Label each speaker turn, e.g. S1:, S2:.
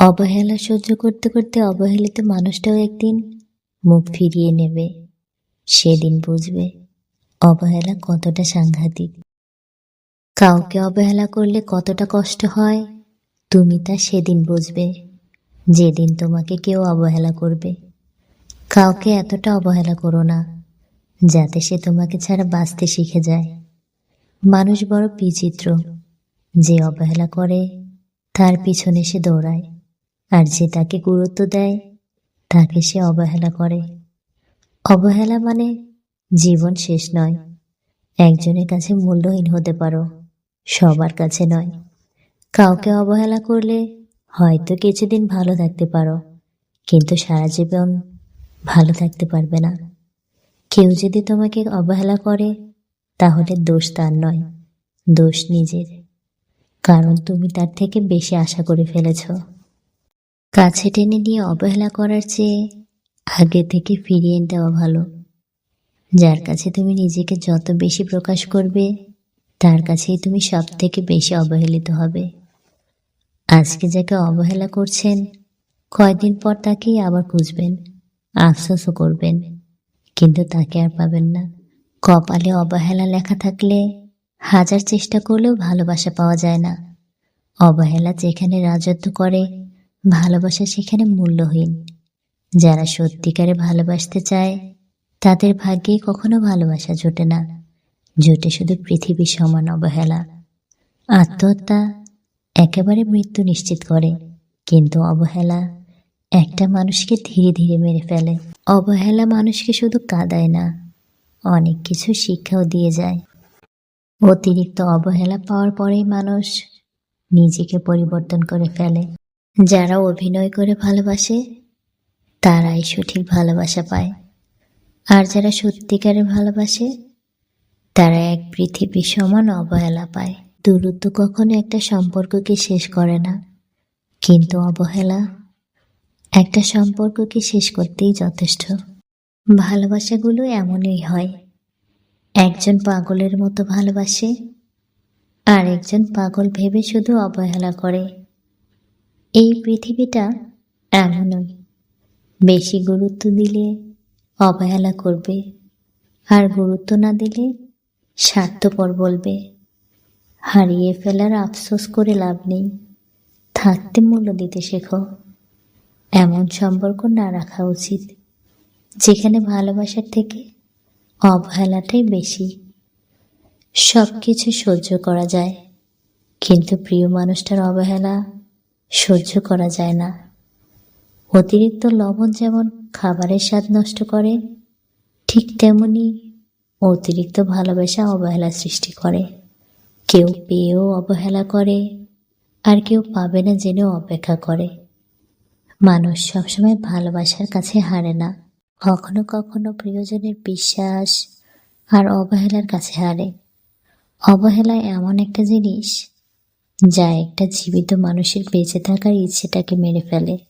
S1: অবহেলা সহ্য করতে করতে অবহেলিত মানুষটাও একদিন মুখ ফিরিয়ে নেবে। সেদিন বুঝবে অবহেলা কতটা সাংঘাতিক। কাউকে অবহেলা করলে কতটা কষ্ট হয়, তুমি তা সেদিন বুঝবে। যেদিন তোমাকে কেউ অবহেলা করবে। কাউকে এতটা অবহেলা করো না, যাতে সে তোমাকে ছাড়া বাঁচতে শিখে যায়। মানুষ বড় বিচিত্র, যে অবহেলা করে, তার পিছনে সে দৌড়ায়। আর যে তাকে গুরুত্ব দেয়, তাকে সে অবহেলা করে। অবহেলা মানে জীবন শেষ নয়। একজনের কাছে মূল্যহীন হতে পারো, সবার কাছে নয়। কাউকে অবহেলা করলে হয়তো কিছুদিন ভালো থাকতে পারো, কিন্তু সারা জীবন ভালো থাকতে পারবে না। কেউ যদি তোমাকে অবহেলা করে, তাহলে দোষ তার নয়, দোষ নিজের। কারণ তুমি তার থেকে বেশি আশা করে ফেলেছ। কাছে টেনে নিয়ে অবহেলা করার চেয়ে আগে থেকে ফিরিয়ে দেওয়া ভালো। যার কাছে তুমি নিজেকে যত বেশি প্রকাশ করবে, তার কাছেই তুমি সব থেকে বেশি অবহেলিত হবে। আজকে যাকে অবহেলা করছেন, কয়দিন পর তাকেই আবার খুঁজবেন, আফসোসও করবেন। কিন্তু তাকে আর পাবেন না। কপালে অবহেলা লেখা থাকলে হাজার চেষ্টা করলেও ভালোবাসা পাওয়া যায় না। অবহেলা যেখানে রাজত্ব করে ভালোবাসা সেখানে মূল্যহীন যারা সত্যিকারে ভালোবাসতে চায়, তাদের ভাগ্যে কখনো ভালোবাসা জোটে না। জোটে শুধু পৃথিবীর সমান অবহেলা। আত্মহত্যা একেবারে মৃত্যু নিশ্চিত করে, কিন্তু অবহেলা একটা মানুষকে ধীরে ধীরে মেরে ফেলে। অবহেলা মানুষকে শুধু কাঁদায় না, অনেক কিছু শিক্ষাও দিয়ে যায়। অতিরিক্ত অবহেলা পাওয়ার পরেই মানুষ নিজেকে পরিবর্তন করে ফেলে। যারা অভিনয় করে ভালোবাসে, তারাই সঠিক ভালোবাসা পায়। আর যারা সত্যিকারে ভালোবাসে, তারা এক পৃথিবী সমান অবহেলা পায়। দূরত্ব কখনো একটা সম্পর্ককে শেষ করে না, কিন্তু অবহেলা একটা সম্পর্ককে শেষ করতেই যথেষ্ট। ভালোবাসাগুলো এমনই হয়, একজন পাগলের মতো ভালোবাসে আর একজন পাগল ভেবে শুধু অবহেলা করে। এই পৃথিবীটা এমনই। বেশি গুরুত্ব দিলে অবহেলা করবে, আর গুরুত্ব না দিলে স্বার্থপর বলবে। হারিয়ে ফেলার আফসোস করে লাভ নেই। থাকতে মূল্য দিতে শেখো। এমন সম্পর্ক না রাখা উচিত, যেখানে ভালোবাসার থেকে অবহেলাটাই বেশি। সব কিছু সহ্য করা যায়, কিন্তু প্রিয় মানুষটার অবহেলা সহ্য করা যায় না। অতিরিক্ত লবণ যেমন খাবারের স্বাদ নষ্ট করে, ঠিক তেমনি অতিরিক্ত ভালোবাসা অবহেলা সৃষ্টি করে। কেউ পেয়েও অবহেলা করে, আর কেউ পাবে না জেনেও অপেক্ষা করে। মানুষ সবসময় ভালোবাসার কাছে হারে না। কখনো কখনো প্রিয়জনের বিশ্বাস আর অবহেলার কাছে হারে। অবহেলা এমন একটা জিনিস যা একটা জীবিত মানুষের বেঁচে থাকার ইচ্ছেটাকে মেরে ফেলে।